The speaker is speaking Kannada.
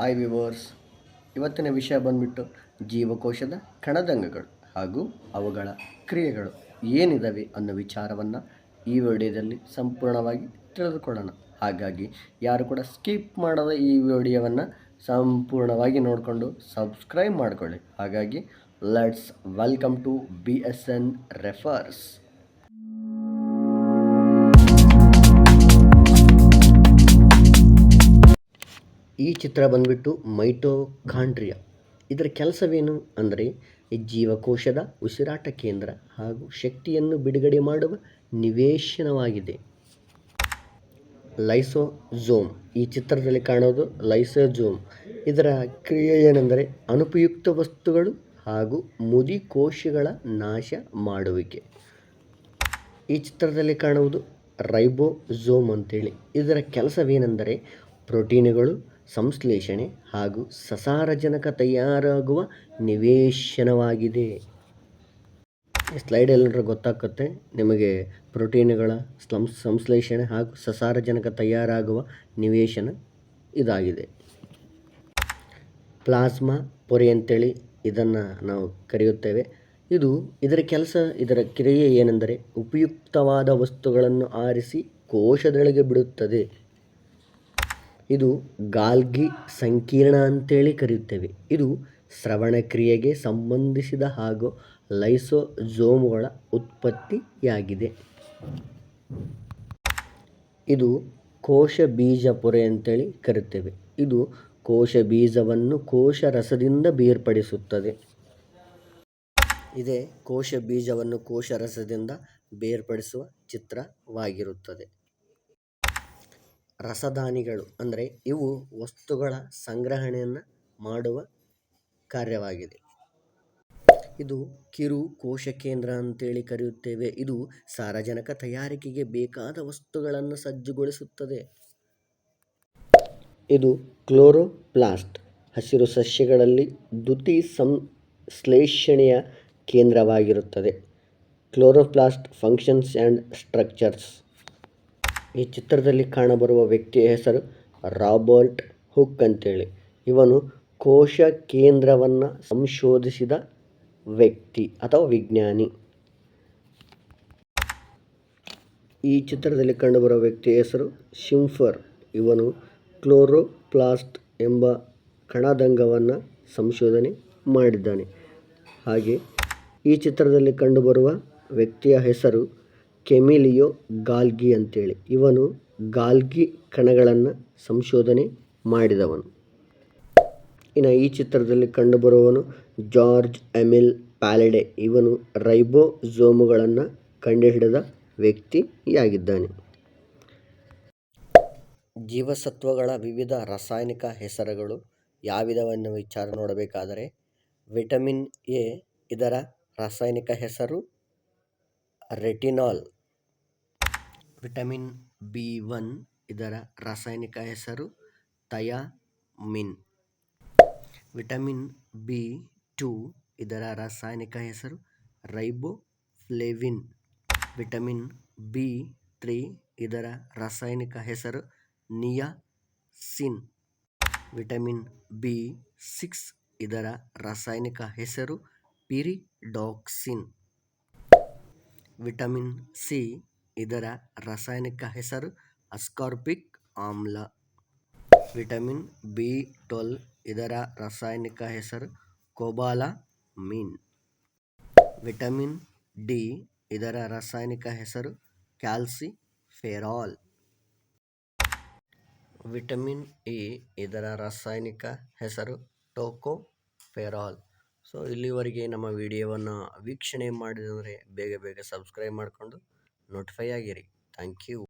ಹಾಯ್ ವಿವರ್ಸ್ ಇವತ್ತಿನ ವಿಷಯ ಬಂದ್ಬಿಟ್ಟು ಜೀವಕೋಶದ ಕಣದಂಗಗಳು ಹಾಗೂ ಅವುಗಳ ಕ್ರಿಯೆಗಳು ಏನಿದಾವೆ ಅನ್ನೋ ವಿಚಾರವನ್ನು ಈ ವಿಡಿಯೋದಲ್ಲಿ ಸಂಪೂರ್ಣವಾಗಿ ತಿಳಿದುಕೊಳ್ಳೋಣ. ಹಾಗಾಗಿ ಯಾರು ಕೂಡ ಸ್ಕಿಪ್ ಮಾಡದ ಈ ವಿಡಿಯೋವನ್ನು ಸಂಪೂರ್ಣವಾಗಿ ನೋಡಿಕೊಂಡು ಸಬ್ಸ್ಕ್ರೈಬ್ ಮಾಡಿಕೊಳ್ಳಿ. ಹಾಗಾಗಿ let's welcome to B S N refers ಈ ಚಿತ್ರ ಬಂದ್ಬಿಟ್ಟು ಮೈಟೋಕಾಂಡ್ರಿಯಾ. ಇದರ ಕೆಲಸವೇನು ಅಂದರೆ ಜೀವಕೋಶದ ಉಸಿರಾಟ ಕೇಂದ್ರ ಹಾಗೂ ಶಕ್ತಿಯನ್ನು ಬಿಡುಗಡೆ ಮಾಡುವ ನಿವೇಶನವಾಗಿದೆ. ಲೈಸೋಝೋಮ್ ಈ ಚಿತ್ರದಲ್ಲಿ ಕಾಣೋದು ಲೈಸೋಝೋಮ್ ಇದರ ಕ್ರಿಯೆ ಏನೆಂದರೆ ಅನುಪಯುಕ್ತ ವಸ್ತುಗಳು ಹಾಗೂ ಮುದಿ ಕೋಶಗಳ ನಾಶ ಮಾಡುವಿಕೆ. ಈ ಚಿತ್ರದಲ್ಲಿ ಕಾಣುವುದು ರೈಬೋಝೋಮ್ ಅಂತೇಳಿ. ಇದರ ಕೆಲಸವೇನೆಂದರೆ ಪ್ರೋಟೀನುಗಳು ಸಂಶ್ಲೇಷಣೆ ಹಾಗೂ ಸಸಾರಜನಕ ತಯಾರಾಗುವ ನಿವೇಶನವಾಗಿದೆ. ಸ್ಲೈಡ್ ಎಲ್ಲರೂ ಗೊತ್ತಾಗುತ್ತೆ. ನಿಮಗೆ ಪ್ರೋಟೀನುಗಳ ಸ್ಲಂ, ಸಂಶ್ಲೇಷಣೆ ಹಾಗೂ ಸಸಾರಜನಕ ತಯಾರಾಗುವ ನಿವೇಶನ ಇದಾಗಿದೆ. ಪ್ಲಾಸ್ಮಾ ಪೊರೆ ಅಂತೇಳಿ ಇದನ್ನು ನಾವು ಕರೆಯುತ್ತೇವೆ. ಇದು ಇದರ ಕೆಲಸ, ಇದರ ಕ್ರಿಯೆ ಏನೆಂದರೆ ಉಪಯುಕ್ತವಾದ ವಸ್ತುಗಳನ್ನು ಆರಿಸಿ ಕೋಶದೊಳಗೆ ಬಿಡುತ್ತದೆ. ಇದು ಗಾಲ್ಗಿ ಸಂಕೀರ್ಣ ಅಂತೇಳಿ ಕರೆಯುತ್ತೇವೆ. ಇದು ಶ್ರವಣ ಕ್ರಿಯೆಗೆ ಸಂಬಂಧಿಸಿದ ಹಾಗೂ ಲೈಸೋಝೋಮ್ಗಳ ಉತ್ಪತ್ತಿಯಾಗಿದೆ. ಇದು ಕೋಶ ಬೀಜ ಪೊರೆ ಅಂತೇಳಿ ಕರೆಯುತ್ತೇವೆ. ಇದು ಕೋಶ ಬೀಜವನ್ನು ಕೋಶ ರಸದಿಂದ ಬೇರ್ಪಡಿಸುತ್ತದೆ. ಇದೇ ಕೋಶ ಬೀಜವನ್ನು ಕೋಶ ರಸದಿಂದ ಬೇರ್ಪಡಿಸುವ ಚಿತ್ರವಾಗಿರುತ್ತದೆ. ರಸದಾನಿಗಳು ಅಂದರೆ ಇವು ವಸ್ತುಗಳ ಸಂಗ್ರಹಣೆಯನ್ನು ಮಾಡುವ ಕಾರ್ಯವಾಗಿದೆ. ಇದು ಕಿರು ಕೋಶ ಕೇಂದ್ರ ಅಂತೇಳಿ ಕರೆಯುತ್ತೇವೆ. ಇದು ಸಾರಜನಕ ತಯಾರಿಕೆಗೆ ಬೇಕಾದ ವಸ್ತುಗಳನ್ನು ಸಜ್ಜುಗೊಳಿಸುತ್ತದೆ. ಇದು ಕ್ಲೋರೋಪ್ಲಾಸ್ಟ್, ಹಸಿರು ಸಸ್ಯಗಳಲ್ಲಿ ದ್ಯುತಿ ಸಂಶ್ಲೇಷಣೆಯ ಕೇಂದ್ರವಾಗಿರುತ್ತದೆ. Chloroplast, functions and structures. ಈ ಚಿತ್ರದಲ್ಲಿ ಕಾಣಬರುವ ವ್ಯಕ್ತಿಯ ಹೆಸರು ರಾಬರ್ಟ್ ಹುಕ್ ಅಂತೇಳಿ. ಇವನು ಕೋಶ ಕೇಂದ್ರವನ್ನು ಸಂಶೋಧಿಸಿದ ವ್ಯಕ್ತಿ ಅಥವಾ ವಿಜ್ಞಾನಿ. ಈ ಚಿತ್ರದಲ್ಲಿ ಕಂಡುಬರುವ ವ್ಯಕ್ತಿಯ ಹೆಸರು ಶಿಂಫರ್. ಇವನು ಕ್ಲೋರೋಪ್ಲಾಸ್ಟ್ ಎಂಬ ಕಣದಂಗವನ್ನು ಸಂಶೋಧನೆ ಮಾಡಿದ್ದಾನೆ. ಹಾಗೆ ಈ ಚಿತ್ರದಲ್ಲಿ ಕಂಡುಬರುವ ವ್ಯಕ್ತಿಯ ಹೆಸರು ಕೆಮಿಲಿಯೋ ಗಾಲ್ಗಿ ಅಂತೇಳಿ. ಇವನು ಗಾಲ್ಗಿ ಕಣಗಳನ್ನು ಸಂಶೋಧನೆ ಮಾಡಿದವನು. ಇನ್ನು ಈ ಚಿತ್ರದಲ್ಲಿ ಕಂಡುಬರುವವನು ಜಾರ್ಜ್ ಎಮಿಲ್ ಪ್ಯಾಲೆಡೆ. ಇವನು ರೈಬೋಝೋಮುಗಳನ್ನು ಕಂಡುಹಿಡಿದ ವ್ಯಕ್ತಿಯಾಗಿದ್ದಾನೆ. ಜೀವಸತ್ವಗಳ ವಿವಿಧ ರಾಸಾಯನಿಕ ಹೆಸರುಗಳು ಯಾವಿದವನ್ನು ವಿಚಾರ ನೋಡಬೇಕಾದರೆ ವಿಟಮಿನ್ ಎ ಇದರ ರಾಸಾಯನಿಕ ಹೆಸರು ರೆಟಿನಾಲ್. ವಿಟಮಿನ್ ಬಿ ಒನ್ ಇದರ ರಾಸಾಯನಿಕ ಹೆಸರು ಥಯಾಮಿನ್. ವಿಟಮಿನ್ ಬಿ ಟು ಇದರ ರಾಸಾಯನಿಕ ಹೆಸರು ರೈಬೋಫ್ಲೇವಿನ್. ವಿಟಮಿನ್ ಬಿ ತ್ರೀ ಇದರ ರಾಸಾಯನಿಕ ಹೆಸರು ನಿಯಾಸಿನ್. ವಿಟಮಿನ್ ಬಿ ಸಿಕ್ಸ್ ಇದರ ರಾಸಾಯನಿಕ ಹೆಸರು ಪಿರಿಡಾಕ್ಸಿನ್. ವಿಟಮಿನ್ ಸಿ ಇದರ ರಾಸಾಯನಿಕ ಹೆಸರು ಅಸ್ಕಾರ್ಬಿಕ್ ಆಮ್ಲ. ವಿಟಮಿನ್ ಬಿ ಟ್ವೆಲ್ ಇದರ ರಾಸಾಯನಿಕ ಹೆಸರು ಕೋಬಾಲಾಮಿನ್ ವಿಟಮಿನ್ ಡಿ ಇದರ ರಾಸಾಯನಿಕ ಹೆಸರು ಕ್ಯಾಲ್ಸಿಫೆರಾಲ್. ವಿಟಮಿನ್ ಇ ಇದರ ರಾಸಾಯನಿಕ ಹೆಸರು ಟೋಕೋಫೆರಾಲ್. ಸೊ ಇಲ್ಲಿವರೆಗೆ ನಮ್ಮ ವಿಡಿಯೋವನ್ನು ವೀಕ್ಷಣೆ ಮಾಡಿದರೆ ಬೇಗ ಬೇಗ ಸಬ್ಸ್ಕ್ರೈಬ್ ಮಾಡಿಕೊಂಡು ನೋಟಿಫೈ ಆಗಿರಿ. Thank you